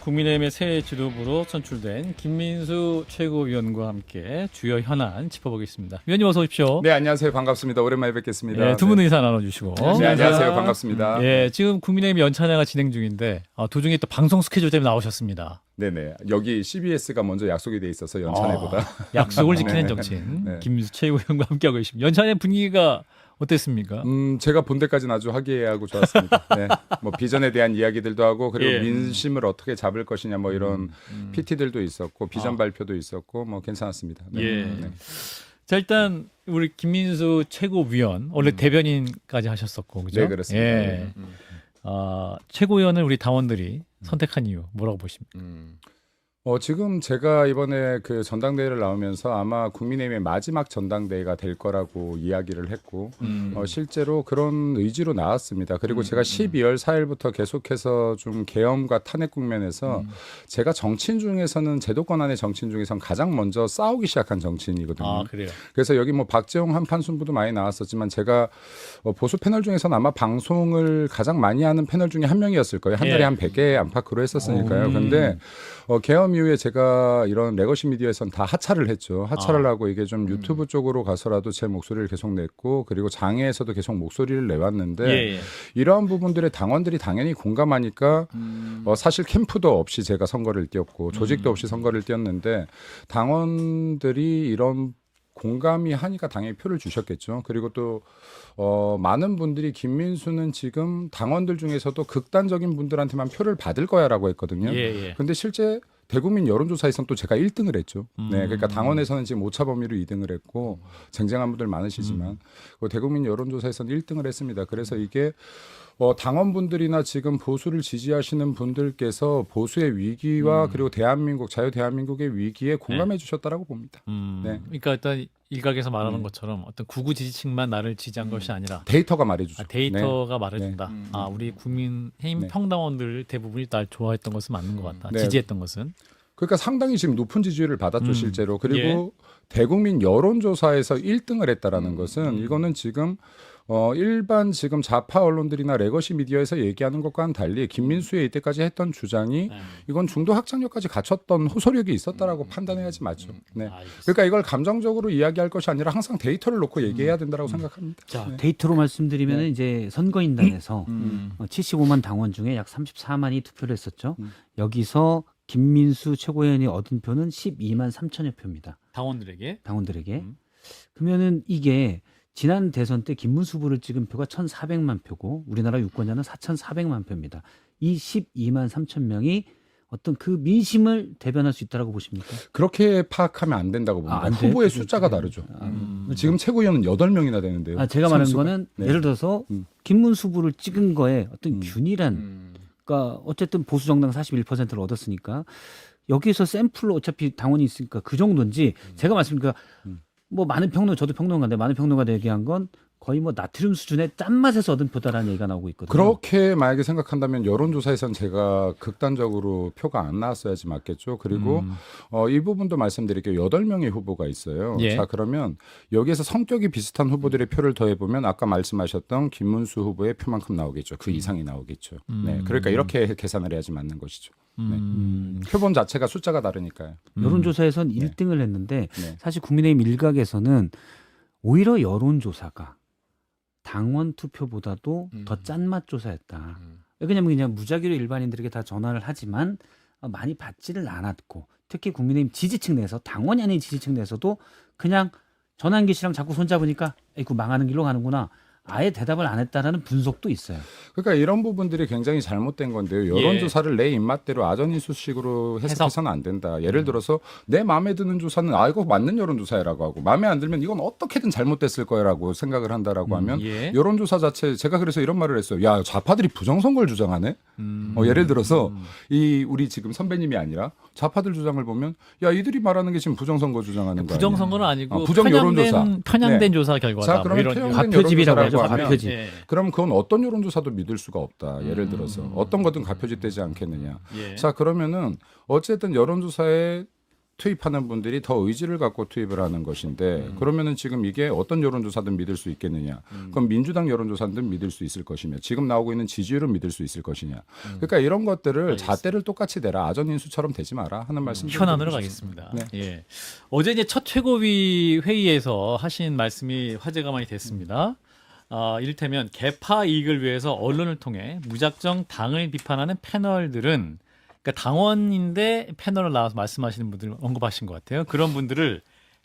국민의힘의 새 지도부로 선출된 김민수 최고위원과 함께 주요 현안 짚어보겠습니다. 위원님 어서 오십시오. 네 안녕하세요 반갑습니다 오랜만에 뵙겠습니다. 예, 두 분의 인사 나눠주시고. 네, 안녕하세요 반갑습니다. 예, 지금 국민의힘 연찬회가 진행 중인데 어, 도중에 또 방송 스케줄 때문에 나오셨습니다. 네네 여기 CBS가 먼저 약속이 돼 있어서 연찬회보다 아, 약속을 지키는 네. 정치인 네. 김민수 최고위원과 함께하고 계십니다. 연찬회 분위기가 어땠습니까? 음 제가 본 데까지는 아주 화기애애하고 좋았습니다. 네. 뭐 비전에 대한 이야기들도 하고 그리고 예. 민심을 어떻게 잡을 것이냐 뭐 이런 PT들도 있었고 비전 아. 발표도 있었고 뭐 괜찮았습니다. 네. 예. 네. 자 일단 우리 김민수 최고위원 원래 대변인까지 하셨었고 그죠? 네, 그렇습니다. 예. 네. 어, 최고위원을 우리 당원들이 선택한 이유 뭐라고 보십니까? 어, 지금 제가 이번에 그 전당대회를 나오면서 아마 국민의힘의 마지막 전당대회가 될 거라고 이야기를 했고 음. 어, 실제로 그런 의지로 나왔습니다. 그리고 제가 12월 4일부터 계속해서 좀 계엄과 탄핵 국면에서 제가 정치인 중에서는 제도권 안의 정치인 중에서는 가장 먼저 싸우기 시작한 정치인이거든요. 아 그래요. 그래서 여기 뭐 박재홍 한판 승부도 많이 나왔었지만 제가 어, 보수 패널 중에서는 아마 방송을 가장 많이 하는 패널 중에 한 명이었을 거예요. 한 달에 예. 한 100개 안팎으로 했었으니까요. 음. 근데 어, 계엄 이후에 제가 이런 레거시 미디어에서는 다 하차를 했죠. 하차를 아. 하고 이게 좀 유튜브 쪽으로 가서라도 제 목소리를 계속 냈고 그리고 장애에서도 계속 목소리를 내왔는데 예, 예. 이러한 부분들에 당원들이 당연히 공감하니까 음. 어, 사실 캠프도 없이 제가 선거를 뛰었고 조직도 없이 선거를 뛰었는데 당원들이 이런 공감이 하니까 당연히 표를 주셨겠죠. 그리고 또 어, 많은 분들이 김민수는 지금 당원들 중에서도 극단적인 분들한테만 표를 받을 거야라고 했거든요. 예, 예. 근데 실제 대국민 여론조사에서는 또 제가 1등을 했죠. 네, 그러니까 음. 당원에서는 지금 오차 범위로 2등을 했고 쟁쟁한 분들 많으시지만 그 대국민 여론조사에서는 1등을 했습니다. 그래서 이게 어, 당원분들이나 지금 보수를 지지하시는 분들께서 보수의 위기와 그리고 대한민국 자유 대한민국의 위기에 공감해 주셨다라고 봅니다. 음, 네. 그러니까 일단 일각에서 말하는 음. 것처럼 어떤 구구 지지층만 나를 지지한 것이 아니라 데이터가 말해주죠. 아, 데이터가 말해준다. 네. 아 우리 국민의힘 네. 평당원들 대부분이 날 좋아했던 것은 맞는 것 같다. 네. 지지했던 것은. 그러니까 상당히 지금 높은 지지율을 받았죠 음. 실제로 그리고 대국민 여론조사에서 1등을 했다라는 음. 것은 이거는 지금 어 일반 지금 좌파 언론들이나 레거시 미디어에서 얘기하는 것과는 달리 김민수의 이때까지 했던 주장이 네. 이건 중도 확장력까지 갖췄던 호소력이 있었다라고 판단해야지 맞죠. 네. 알겠습니다. 그러니까 이걸 감정적으로 이야기할 것이 아니라 항상 데이터를 놓고 얘기해야 된다고 생각합니다. 자 네. 데이터로 말씀드리면 네. 이제 선거인단에서 음. 어, 75만 당원 중에 약 34만이 투표를 했었죠. 음. 여기서 김민수 최고위원이 얻은 표는 12만 3천여 표입니다. 당원들에게. 당원들에게. 음. 그러면은 이게 지난 대선 때 김문수 후보를 찍은 표가 1,400만 표고 우리나라 유권자는 4,400만 표입니다. 이 12만 3천 명이 어떤 그 민심을 대변할 수 있다라고 보십니까? 그렇게 파악하면 안 된다고 봅니다. 아, 안 돼요? 후보의 그게- 숫자가 다르죠. 아, 음. 지금 최고위원은 8명이나 되는데요. 아, 제가 말하는 선수가. 거는 네. 예를 들어서 음. 김문수 후보를 찍은 거에 어떤 음. 균일한 그러니까 어쨌든 보수 정당 41%를 얻었으니까 여기서 샘플로 어차피 당원이 있으니까 그 정도인지 제가 말씀드리니까 음. 뭐 많은 평론 저도 평론가인데 많은 평론가가 얘기한 건 거의 뭐 나트륨 수준의 짠맛에서 얻은 표다라는 얘기가 나오고 있거든요. 그렇게 만약에 생각한다면 여론조사에선 제가 극단적으로 표가 안 나왔어야지 맞겠죠. 그리고 음. 어, 이 부분도 말씀드릴게요. 여덟 명의 후보가 있어요. 예. 자, 그러면 여기에서 성격이 비슷한 후보들의 표를 더해보면 아까 말씀하셨던 김문수 후보의 표만큼 나오겠죠. 그 이상이 나오겠죠. 네. 음. 그러니까 이렇게 계산을 해야지 맞는 것이죠. 음. 표본 자체가 숫자가 다르니까요. 여론조사에선 네. 1등을 했는데 네. 사실 국민의힘 일각에서는 오히려 여론조사가 당원 투표보다도 음. 더 짠맛 조사였다. 왜냐면 그냥 무작위로 일반인들에게 다 전화를 하지만 어, 많이 받지를 않았고 특히 국민의힘 지지층 내에서 당원이 아닌 지지층 내에서도 그냥 전환기 씨랑 자꾸 손잡으니까 에이구 망하는 길로 가는구나. 아예 대답을 안 했다라는 분석도 있어요. 그러니까 이런 부분들이 굉장히 잘못된 건데요. 예. 여론조사를 내 입맛대로 아전인수식으로 해석해서는 안 된다. 예를 들어서 내 마음에 드는 조사는 아 이거 맞는 여론조사라고 하고 마음에 안 들면 이건 어떻게든 잘못됐을 거라고 생각을 한다라고 하면 예. 여론조사 자체 제가 그래서 이런 말을 했어요. 야 좌파들이 부정선거를 주장하네. 음. 어, 예를 들어서 이 우리 지금 선배님이 아니라 좌파들 주장을 보면 야 이들이 말하는 게 지금 부정선거 주장하는 거 아니야. 부정선거는 아니고 어, 부정 편향된, 여론조사. 편향된 네. 조사 결과다. 자, 뭐 그러면 이런 편향된 과표집이라고 여론조사라고 하죠. 하면 과표집. 예. 그럼 그건 어떤 여론조사도 믿을 수가 없다. 예를 음. 들어서 어떤 거든 가표짓되지 않겠느냐. 예. 자 그러면은 어쨌든 여론조사에 투입하는 분들이 더 의지를 갖고 투입을 하는 것인데 그러면은 지금 이게 어떤 여론조사든 믿을 수 있겠느냐? 그럼 민주당 여론조사든 믿을 수 있을 것이며 지금 나오고 있는 지지율은 믿을 수 있을 것이냐? 그러니까 이런 것들을 알겠습니다. 잣대를 똑같이 대라 아전인수처럼 되지 마라 하는 말씀. 좀 현안으로. 가겠습니다. 네. 예. 어제 이제 첫 최고위 회의에서 하신 말씀이 화제가 많이 됐습니다. 아, 이를테면 개파 이익을 위해서 언론을 통해 무작정 당을 비판하는 패널들은 그러니까 당원인데 패널을 나와서 말씀하시는 분들 언급하신 것 같아요. 그런 분들을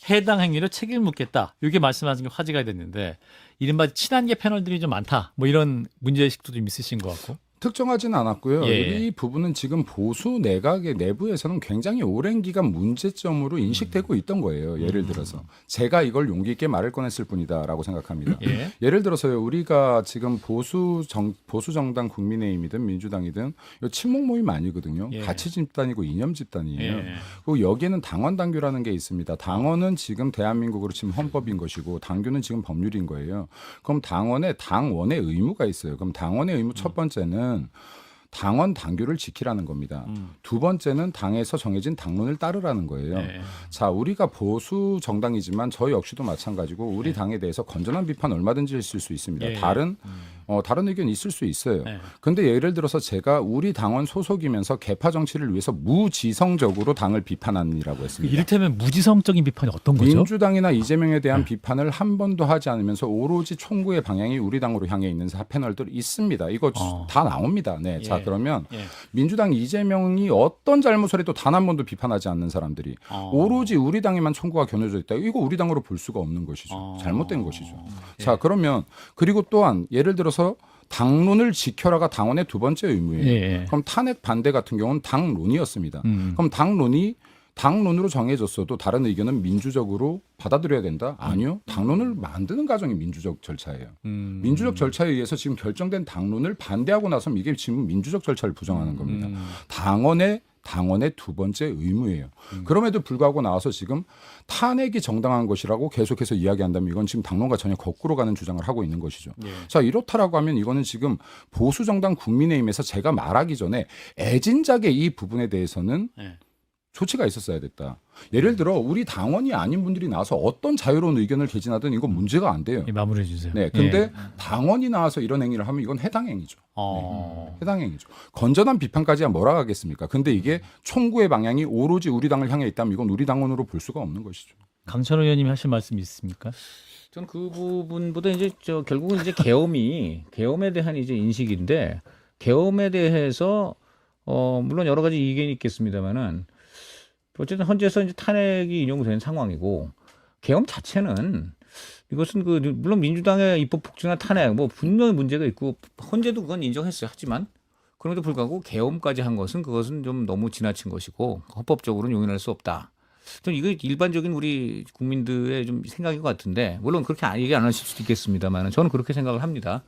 해당 행위로 책임을 묻겠다. 이게 말씀하신 게 화제가 됐는데 이른바 친한계 패널들이 좀 많다. 뭐 이런 문제의식도 좀 있으신 것 같고. 특정하지는 않았고요. 예. 이 부분은 지금 보수 내각의 내부에서는 굉장히 오랜 기간 문제점으로 인식되고 음. 있던 거예요. 예를 들어서 제가 이걸 용기 있게 말을 꺼냈을 뿐이다라고 생각합니다. 예. 예를 들어서요, 우리가 지금 보수 정 보수 정당 국민의힘이든 민주당이든 이 친목 모임 아니거든요. 예. 가치 집단이고 이념 집단이에요. 예. 그리고 여기에는 당원 당규라는 게 있습니다. 당원은 지금 대한민국으로 치면 헌법인 것이고 당규는 지금 법률인 거예요. 그럼 당원의 당원의 의무가 있어요. 그럼 당원의 의무 첫 번째는 당원 당규를 지키라는 겁니다. 음. 두 번째는 당에서 정해진 당론을 따르라는 거예요. 예. 자, 우리가 보수 정당이지만 저 역시도 마찬가지고 우리 당에 대해서 건전한 비판 얼마든지 있을 수 있습니다. 예, 예. 다른 어, 다른 의견 있을 수 있어요. 네. 근데 예를 들어서 제가 우리 당원 소속이면서 개파 정치를 위해서 무지성적으로 당을 비판한이라고 그 했습니다. 이를테면 무지성적인 비판이 어떤 거죠? 민주당이나 이재명에 대한 네. 비판을 한 번도 하지 않으면서 오로지 총구의 방향이 우리 당으로 향해 있는 사- 패널들 있습니다. 이거 어. 다 나옵니다. 네. 자, 예. 그러면 예. 민주당 이재명이 어떤 잘못을 해도 단 한 번도 비판하지 않는 사람들이 어. 오로지 우리 당에만 총구가 겨눠져 있다. 이거 우리 당으로 볼 수가 없는 것이죠. 어. 잘못된 것이죠. 예. 자, 그러면 그리고 또한 예를 들어서 당론을 지켜라가 당원의 두 번째 의무예요. 예. 그럼 탄핵 반대 같은 경우는 당론이었습니다. 음. 그럼 당론이 당론으로 정해졌어도 다른 의견은 민주적으로 받아들여야 된다? 아니요. 당론을 만드는 과정이 민주적 절차예요. 음. 민주적 절차에 의해서 지금 결정된 당론을 반대하고 나서면 이게 지금 민주적 절차를 부정하는 겁니다. 음. 당원의 당원의 두 번째 의무예요. 음. 그럼에도 불구하고 나와서 지금 탄핵이 정당한 것이라고 계속해서 이야기한다면 이건 지금 당론과 전혀 거꾸로 가는 주장을 하고 있는 것이죠. 예. 자 이렇다라고 하면 이거는 지금 보수 정당 국민의힘에서 제가 말하기 전에 애진작의 이 부분에 대해서는 예. 조치가 있었어야 됐다. 예를 들어 우리 당원이 아닌 분들이 나와서 어떤 자유로운 의견을 개진하든 이건 문제가 안 돼요. 예, 마무리해 주세요. 네, 근데 예. 당원이 나와서 이런 행위를 하면 이건 해당 행위죠. 어. 해당 행위죠. 건전한 비판까지야 뭐라 하겠습니까? 근데 이게 총구의 방향이 오로지 우리 당을 향해 있다면 이건 우리 당원으로 볼 수가 없는 것이죠. 강찬호 의원님이 하실 말씀 있습니까? 저는 그 부분보다 이제 저 결국은 이제 계엄이 계엄에 대한 이제 인식인데 계엄에 대해서 어 물론 여러 가지 이견이 있겠습니다만은 어쨌든 현재서 이제 탄핵이 인용된 상황이고 계엄 자체는 이것은 그 물론 민주당의 입법 폭증이나 탄핵 뭐 분명히 문제가 있고 헌재도 그건 인정했어요. 하지만 그럼에도 불구하고 계엄까지 한 것은 그것은 좀 너무 지나친 것이고 헌법적으로는 용인할 수 없다. 저는 이거 일반적인 우리 국민들의 좀 생각인 것 같은데 물론 그렇게 안- 얘기 안 하실 수도 있겠습니다만 저는 그렇게 생각을 합니다.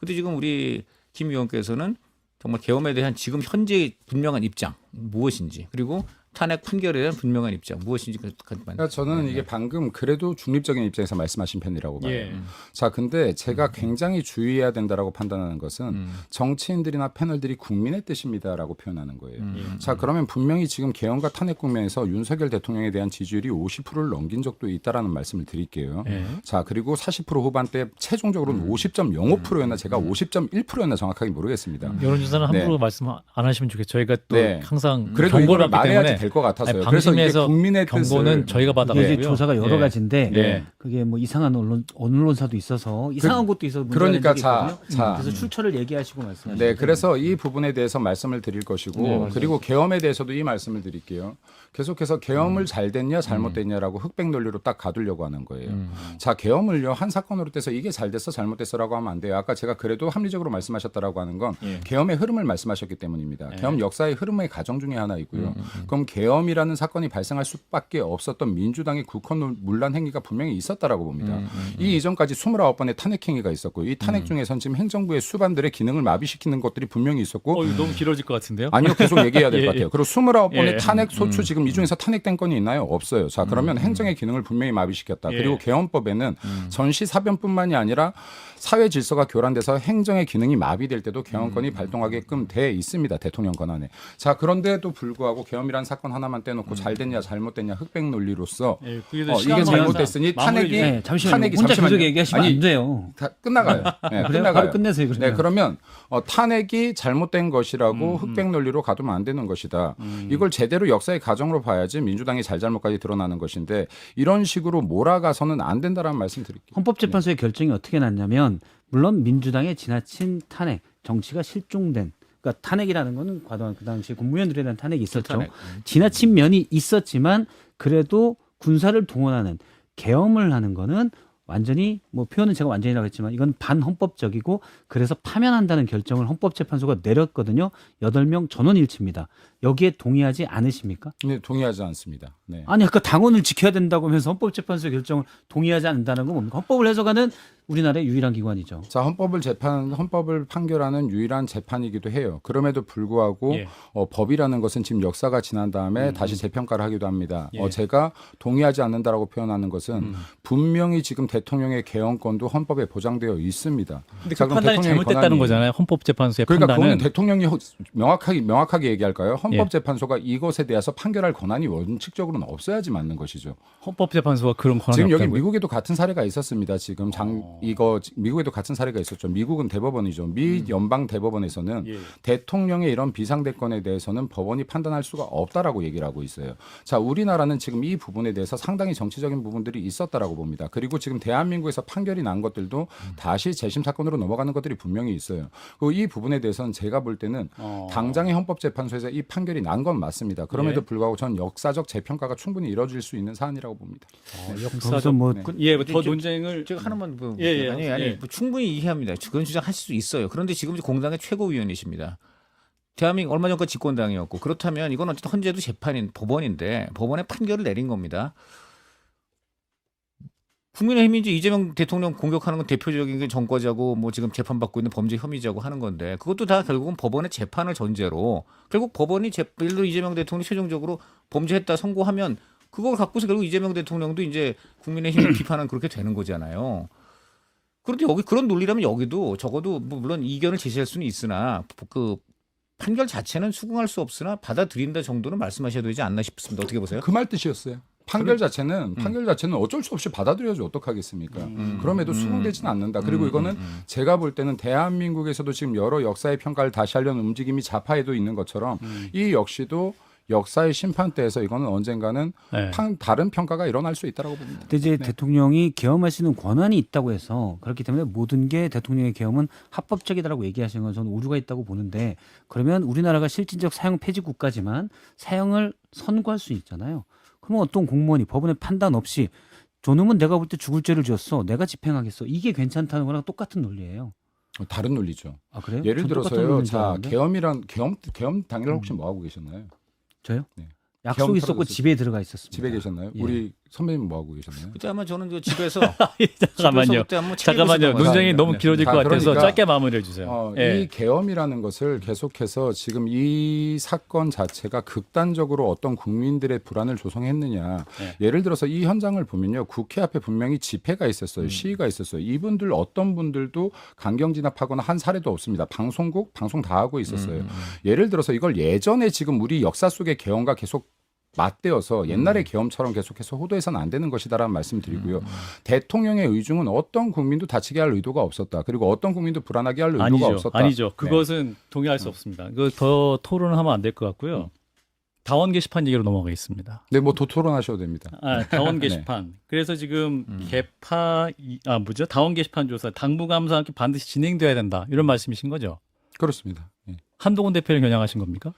근데 지금 우리 김 의원께서는 정말 계엄에 대한 지금 현재 분명한 입장 무엇인지 그리고 탄핵 판결에 대한 분명한 입장 무엇인지 그- 그- 그러니까 저는 네. 이게 방금 그래도 중립적인 입장에서 말씀하신 편이라고 봐요. 예. 자, 근데 제가 굉장히 주의해야 된다라고 판단하는 것은 음. 정치인들이나 패널들이 국민의 뜻입니다라고 표현하는 거예요. 음. 자, 그러면 분명히 지금 개헌과 탄핵 국면에서 윤석열 대통령에 대한 지지율이 50%를 넘긴 적도 있다라는 말씀을 드릴게요. 예. 자, 그리고 40% 후반대 최종적으로는 음. 50.05%였나 제가 50.1%였나 정확하게 모르겠습니다. 여론조사는 함부로 네. 말씀 안 하시면 좋겠어요. 저희가 또 네. 항상 그래도 하기 말해야지 때문에 될 것 같아서요. 아니, 그래서 이게 방심해서 국민의 경고는 뜻을 저희가 이게 받아가고요. 이제 조사가 여러 예. 가지인데 예. 그게 뭐 이상한 언론 언론사도 있어서 이상한 것도 있어서 문제가 그러니까 적이 자, 있거든요. 자. 그래서 출처를 얘기하시고 말씀하시죠. 네, 그래서 이 부분에 대해서 말씀을 드릴 것이고 네, 맞아요. 그리고 계엄에 대해서도 이 말씀을 드릴게요. 계속해서 계엄을 잘 됐냐 잘못됐냐라고 흑백 논리로 딱 가두려고 하는 거예요. 음. 자, 계엄을요 한 사건으로 떼서 이게 잘 됐어 잘못됐어라고 하면 안 돼요. 아까 제가 그래도 합리적으로 말씀하셨다라고 하는 건 예. 계엄의 흐름을 말씀하셨기 때문입니다. 네. 계엄 역사의 흐름의 가정 중에 하나이고요. 음, 그럼 계엄이라는 사건이 발생할 수밖에 없었던 민주당의 국헌 문란 행위가 분명히 있었다라고 봅니다. 음, 음, 이 이전까지 29번의 탄핵 행위가 있었고 이 탄핵 중에선 지금 행정부의 수반들의 기능을 마비시키는 것들이 분명히 있었고 어, 너무 길어질 것 같은데요? 아니요 계속 얘기해야 될 것 예, 같아요. 그리고 29번의 예. 탄핵 소추 지금 이 중에서 탄핵된 건이 있나요? 없어요. 자 그러면 행정의 기능을 분명히 마비시켰다. 예. 그리고 개헌법에는 전시 사변뿐만이 아니라 사회 질서가 교란돼서 행정의 기능이 마비될 때도 개헌권이 발동하게끔 돼 있습니다. 대통령 권한에. 자 그런데도 불구하고 계엄이라는 사건 사건 하나만 떼놓고 잘 됐냐 잘못됐냐 흑백 논리로서 예, 그게 어, 이게 잘못됐으니 탄핵이 네, 잠시만요. 탄핵이 혼자 잠시만요. 계속 얘기하시면 아니, 안 돼요. 다 끝나가요. 네, 그래요? 끝나가요. 바로 끝내세요. 그러면. 네, 그러면 어, 탄핵이 잘못된 것이라고 음, 음. 흑백 논리로 가두면 안 되는 것이다. 음. 이걸 제대로 역사의 가정으로 봐야지 민주당의 잘잘못까지 드러나는 것인데 이런 식으로 몰아가서는 안 된다라는 말씀 드릴게요. 헌법재판소의 결정이 어떻게 났냐면 물론 민주당의 지나친 탄핵, 정치가 실종된 그러니까 탄핵이라는 거는 과도한 그 당시 국무위원들에 대한 탄핵이 있었죠. 탄핵. 지나친 면이 있었지만 그래도 군사를 동원하는 계엄을 하는 거는 완전히 뭐 표현은 제가 완전히라고 했지만 이건 반헌법적이고 그래서 파면한다는 결정을 헌법재판소가 내렸거든요. 여덟 명 전원 일치입니다. 여기에 동의하지 않으십니까? 네, 동의하지 않습니다. 네. 아니 아까 당원을 지켜야 된다고 하면서 헌법재판소의 결정을 동의하지 않는다는 건 뭡니까? 헌법을 해석하는 우리나라의 유일한 기관이죠. 자, 헌법을 재판, 헌법을 판결하는 유일한 재판이기도 해요. 그럼에도 불구하고 예. 어, 법이라는 것은 지금 역사가 지난 다음에 다시 재평가를 하기도 합니다. 예. 어, 제가 동의하지 않는다라고 표현하는 것은 음. 분명히 지금 대통령의 개헌권도 헌법에 보장되어 있습니다. 근데 자, 그 판단이 잘못됐다는 권한이- 거잖아요. 헌법재판소의 그러니까 판단은 그거는 대통령이 허- 명확하게 명확하게 얘기할까요? 예. 헌법재판소가 이것에 대해서 판결할 권한이 원칙적으로 는 없어야지 맞는 것이죠. 헌법재판소가 그런 권한이 지금 여기? 미국에도 같은 사례가 있었습니다. 지금 장 어. 이거 미국에도 같은 사례가 있었죠. 미국은 대법원이죠. 미 연방 대법원에서는 예. 대통령의 이런 비상대권에 대해서는 법원이 판단할 수가 없다라고 얘기를 하고 있어요. 자, 우리나라는 지금 이 부분에 대해서 상당히 정치적인 부분들이 있었다라고 봅니다. 그리고 지금 대한민국에서 판결이 난 것들도 다시 재심 사건으로 넘어가는 것들이 분명히 있어요. 그리고 이 부분에 대해서는 제가 볼 때는 어. 당장의 헌법재판소에서 이 판결이 난 건 맞습니다. 그럼에도 예. 불구하고 전 역사적 재평가 가 충분히 이루어질 수 있는 사안이라고 봅니다. 어, 역사적 뭐 네. 예, 더 저- 논쟁을 제가 하나만 뭐, 예, 예, 아니 아니 예. 뭐 충분히 이해합니다. 그런 주장하실 수 있어요. 그런데 지금 공당의 최고위원이십니다. 대한민국 얼마 전까지 집권당이었고 그렇다면 이건 어쨌든 헌재도 재판인 법원인데 법원의 판결을 내린 겁니다. 국민의힘이 이제 이재명 대통령 공격하는 건 대표적인 게 정과자고 뭐 지금 재판받고 있는 범죄 혐의자고 하는 건데 그것도 다 결국은 법원의 재판을 전제로 결국 법원이 재, 들어 이재명 대통령이 최종적으로 범죄했다 선고하면 그걸 갖고서 결국 이재명 대통령도 이제 국민의힘을 비판은 그렇게 되는 거잖아요. 그런데 여기 그런 논리라면 여기도 적어도 뭐 물론 이견을 제시할 수는 있으나 그 판결 자체는 수긍할 수 없으나 받아들인다 정도는 말씀하셔야 되지 않나 싶습니다. 어떻게 보세요? 그 말 뜻이었어요. 판결 자체는 판결 자체는 어쩔 수 없이 받아들여야지 어떡하겠습니까? 음. 그럼에도 음. 수긍되지는 않는다. 그리고 음, 이거는 음, 음. 제가 볼 때는 대한민국에서도 지금 여러 역사의 평가를 다시 하려는 움직임이 좌파에도 있는 것처럼 음. 이 역시도 역사의 심판대에서 이거는 언젠가는 네. 판- 다른 평가가 일어날 수 있다고 봅니다. 근데 이제 네. 대통령이 계엄할 수 있는 권한이 있다고 해서 그렇기 때문에 모든 게 대통령의 계엄은 합법적이다라고 얘기하시는 건 저는 오류가 있다고 보는데 그러면 우리나라가 실질적 사형 폐지 국가지만 사형을 선고할 수 있잖아요. 그러면 어떤 공무원이 법원의 판단 없이 저놈은 내가 볼 때 죽을 죄를 지었어. 내가 집행하겠어. 이게 괜찮다는 거랑 똑같은 논리예요. 다른 논리죠. 아 그래요? 예를 들어서요. 자. 계엄이란 계엄 계엄 당일 혹시 뭐 하고 계셨나요? 저요? 네. 약속 있었고 집에 들어가 있었습니다. 집에 계셨나요? 예. 우리 선배님 뭐 하고 계셨나요? 그때 아마 저는 그 집에서 잠깐만요. 집에서 그때 한번 책 잠깐만요. 논쟁이 네. 너무 네. 길어질 자, 것 같아서 그러니까, 짧게 마무리해 주세요. 어, 예. 이 계엄이라는 것을 계속해서 지금 이 사건 자체가 극단적으로 어떤 국민들의 불안을 조성했느냐. 네. 예를 들어서 이 현장을 보면요. 국회 앞에 분명히 집회가 있었어요. 음. 시위가 있었어요. 이분들 어떤 분들도 강경 진압하거나 한 사례도 없습니다. 방송국 방송 다 하고 있었어요. 음, 음. 예를 들어서 이걸 예전에 지금 우리 역사 속의 계엄과 계속 맞대어서 옛날의 계엄처럼 계속해서 호도해서는 안 되는 것이다라는 말씀드리고요. 대통령의 의중은 어떤 국민도 다치게 할 의도가 없었다. 그리고 어떤 국민도 불안하게 할 의도가 아니죠. 없었다. 아니죠. 네. 그것은 동의할 수 없습니다. 그더 토론을 하면 안 될 것 같고요. 다원 게시판 얘기로 넘어가겠습니다. 네, 뭐 도토론하셔도 됩니다. 아, 다원 게시판. 그래서 지금 개파 이- 아 뭐죠? 다원 게시판 조사 당부 감사와 함께 반드시 진행돼야 된다. 이런 말씀이신 거죠? 그렇습니다. 예. 한동훈 대표를 겨냥하신 겁니까?